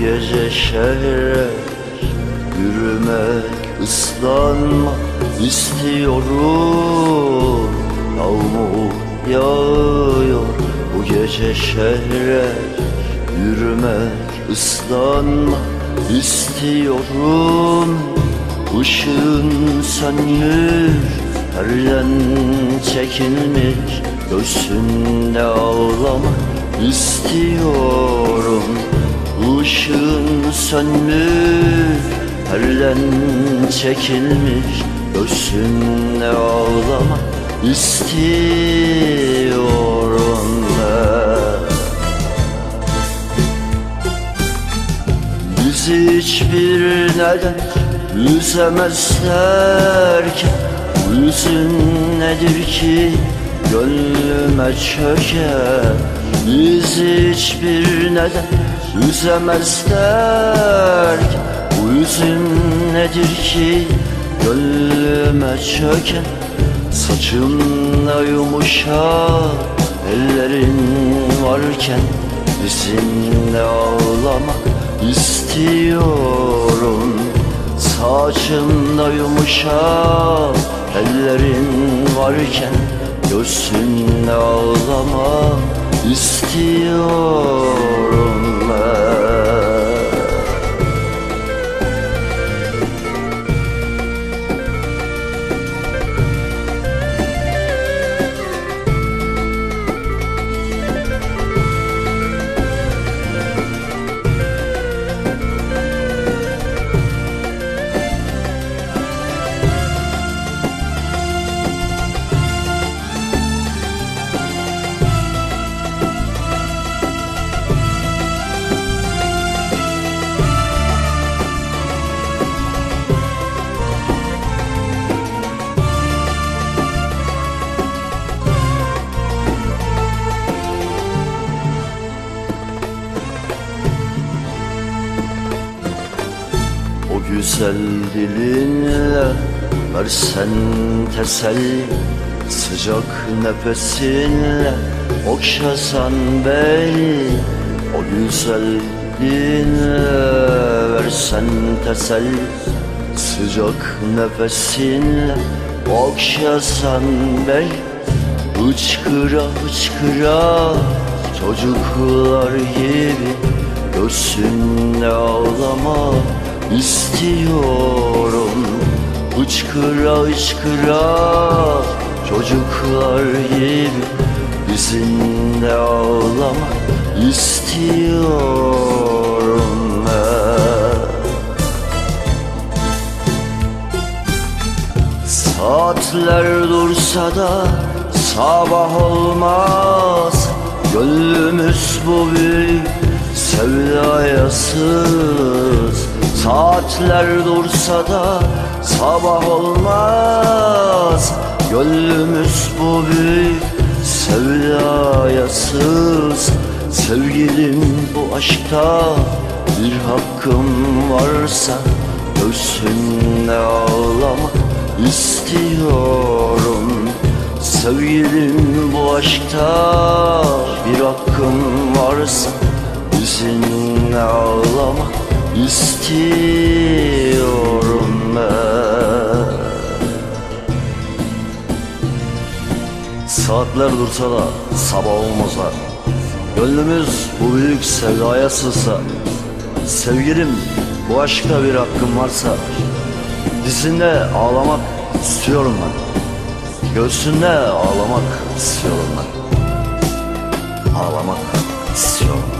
gece şehre Yürümek, ıslanmak istiyorum. Yağmur yağıyor. Bu gece şehre Yürümek, ıslanmak istiyorum. Işığın sönmüş, perden çekilmiş. Göğsünde ağlamak istiyorum Işığın sönmüş, perden çekilmiş Göğsünde ağlamak istiyorum ben. Bizi hiçbir neden üzemezler ki. Üzün nedir ki? Gönlüme çöker Bizi hiçbir neden üzemezler Bu üzüm nedir ki? Gönlüme çöker Saçımda yumuşak ellerin varken Bizimle ağlamak istiyorum. Saçımda yumuşak ellerin varken Göğsünde ağlamak istiyorum güzel dilinle versen teselli Sıcak nefesinle okşasan beni. O güzel dilinle versen teselli Sıcak nefesinle okşasan beni. Hıçkıra hıçkıra çocuklar gibi Göğsünde ağlama istiyorum. Hıçkıra hıçkıra çocuklar gibi Bizimle ağlama. İstiyorum ben. Saatler dursa da sabah olmaz. Gönlümüz bu büyük sevdaya sız Saatler dursa da sabah olmaz. Gönlümüz bu büyük sevdaya sız Sevgilim bu aşkta bir hakkım varsa Göğsünde ağlamak istiyorum. Sevgilim bu aşkta bir hakkım varsa istiyorum ben. Saatler dursa da sabah olmasa Gönlümüz bu büyük sevdaya sığsa Sevgilim bu aşka bir hakkım varsa Dizinde ağlamak istiyorum ben. Göğsünde ağlamak istiyorum ben. Ağlamak istiyorum. Yorulma